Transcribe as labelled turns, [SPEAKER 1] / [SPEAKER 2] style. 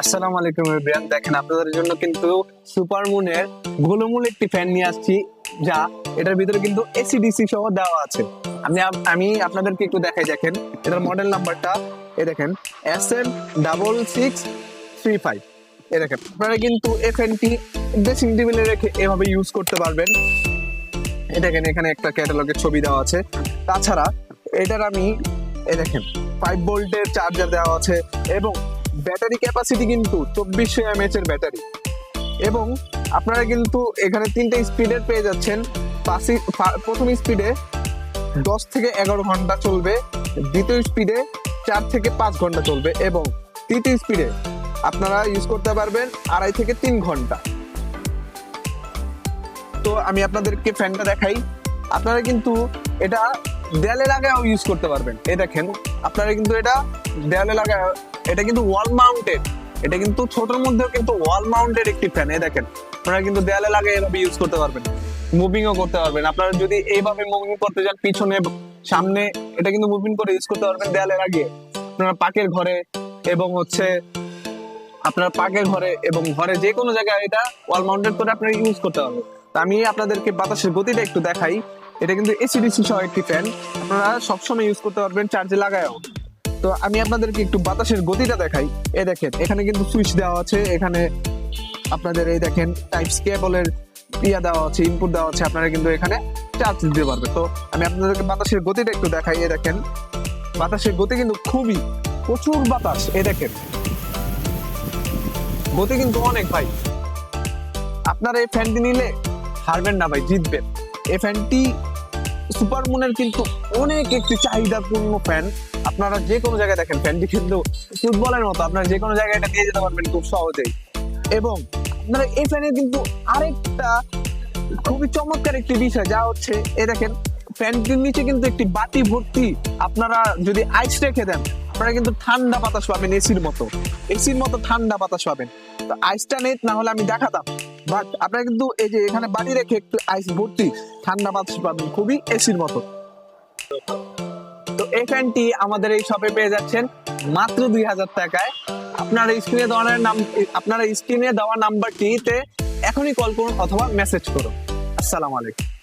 [SPEAKER 1] আসসালামু আলাইকুম এভরিওয়ান। দেখেন, আপনাদের জন্য কিন্তু সুপার মুনের গোলমূল একটি ফ্যান নিয়ে আসছি, যা এটার ভিতরে কিন্তু এসি ডিসি সহ দেওয়া আছে। আমি আমি আপনাদেরকে একটু দেখাই, দেখেন, এটার মডেল নাম্বারটা এ দেখেন S M double six three five এ দেখেন, আপনারা কিন্তু এই ফ্যানটি ড্রেসিং টেবিলে রেখে এভাবে ইউজ করতে পারবেন। এ দেখেন, এখানে একটা ক্যাটালগের ছবি দেওয়া আছে। তাছাড়া, এটার আমি, এ দেখেন ফাইভ ভোল্টের চার্জার দেওয়া আছে, এবং ব্যাটারি ক্যাপাসিটি কিন্তু চব্বিশশো এমএচ এর ব্যাটারি। এবং আপনারা কিন্তু এখানে তিনটে স্পিডের পেয়ে যাচ্ছেন। পাশে প্রথম স্পিডে দশ থেকে এগারো ঘণ্টা চলবে, দ্বিতীয় স্পিডে চার থেকে পাঁচ ঘণ্টা চলবে এবং তৃতীয় স্পিডে আপনারা ইউজ করতে পারবেন আড়াই থেকে তিন ঘণ্টা। তো আমি আপনাদেরকে ফ্যানটা দেখাই। আপনারা কিন্তু এটা দেয়ালে লাগাও ইউজ করতে পারবেন। এই দেখেন, আপনারা কিন্তু এটা দেয়ালে লাগা এটা কিন্তু ওয়াল মাউন্টেড এটা কিন্তু ছোটর মধ্যেও কিন্তু ওয়াল মাউন্টেড একটি ফ্যান এই দেখেন। আপনারা কিন্তু দেয়ালে লাগে এভাবে ইউজ করতে পারবেন। মুভিংও করতে পারবেন। আপনারা যদি এইভাবে মুভিং করতে যান, পিছনে, সামনে, এটা কিন্তু মুভিং করে ইউজ করতে পারবেন দেয়ালে লাগিয়ে আপনারা পাকের ঘরে এবং হচ্ছে আপনার পাকের ঘরে এবং ঘরে যে কোনো জায়গায় এটা ওয়াল মাউন্টেড করে আপনারা ইউজ করতে পারবেন। তো আমি আপনাদেরকে বাতাসের গতিটা একটু দেখাই। এটা কিন্তু এসিডিসি সহ একটি ফ্যান আপনারা সবসময় ইউজ করতে পারবেন চার্জে লাগায়ও। তো আমি আপনাদেরকে একটু বাতাসের গতিটা দেখাই। এ দেখেন, এখানে কিন্তু সুইচ দেওয়া আছে, এখানে আপনাদের এই দেখেন টাইপ কেবলের ইয়া দেওয়া আছে ইনপুট দেওয়া আছে, আপনারা কিন্তু এখানে চার্জ দিতে পারবেন। তো আমি আপনাদেরকে বাতাসের গতিটা একটু দেখাই, এ দেখেন। বাতাসের গতি কিন্তু খুবই, প্রচুর বাতাস, এ দেখেন। গতি কিন্তু অনেক ভাই। আপনারা এই ফ্যানটি নিলে হারবেন না ভাই, জিতবেন। এই ফ্যানটি সুপার মুনের কিন্তু অনেক একটি চাহিদাপূর্ণ ফ্যান আপনারা যে কোনো জায়গায় দেখেন ফ্যানটি কিন্তু ফুটবলের মতো। আপনারা যে কোনো জায়গায় এটা নিয়ে যেতে পারবেন খুব সহজেই। এবং আপনারা এই ফ্যানের কিন্তু আরেকটা খুবই চমৎকার একটি বিষয়, যা হচ্ছে, এ দেখেন ফ্যানটির নিচে কিন্তু একটি বাটি ভর্তি আপনারা যদি আইস রেখে দেন, আপনারা কিন্তু ঠান্ডা বাতাস পাবেন এসির মতো। এসির মতো ঠান্ডা বাতাস পাবেন। তো আইসটা নেই না হলে আমি দেখাতাম। বাট আপনারা কিন্তু এই যে এখানে বাড়ি রেখে আইস ভর্তি, ঠান্ডা বাতাস পাবেন, খুবই এসির মতো। তো এই ফ্যানটি আমাদের এই শপে পেয়ে যাচ্ছেন মাত্র দুই হাজার টাকায়। আপনার স্ক্রিনে দেওয়ার নাম, আপনারা স্ক্রিনে দেওয়া নাম্বারটিতে এখনই কল করুন অথবা মেসেজ করুন। আসসালামু আলাইকুম।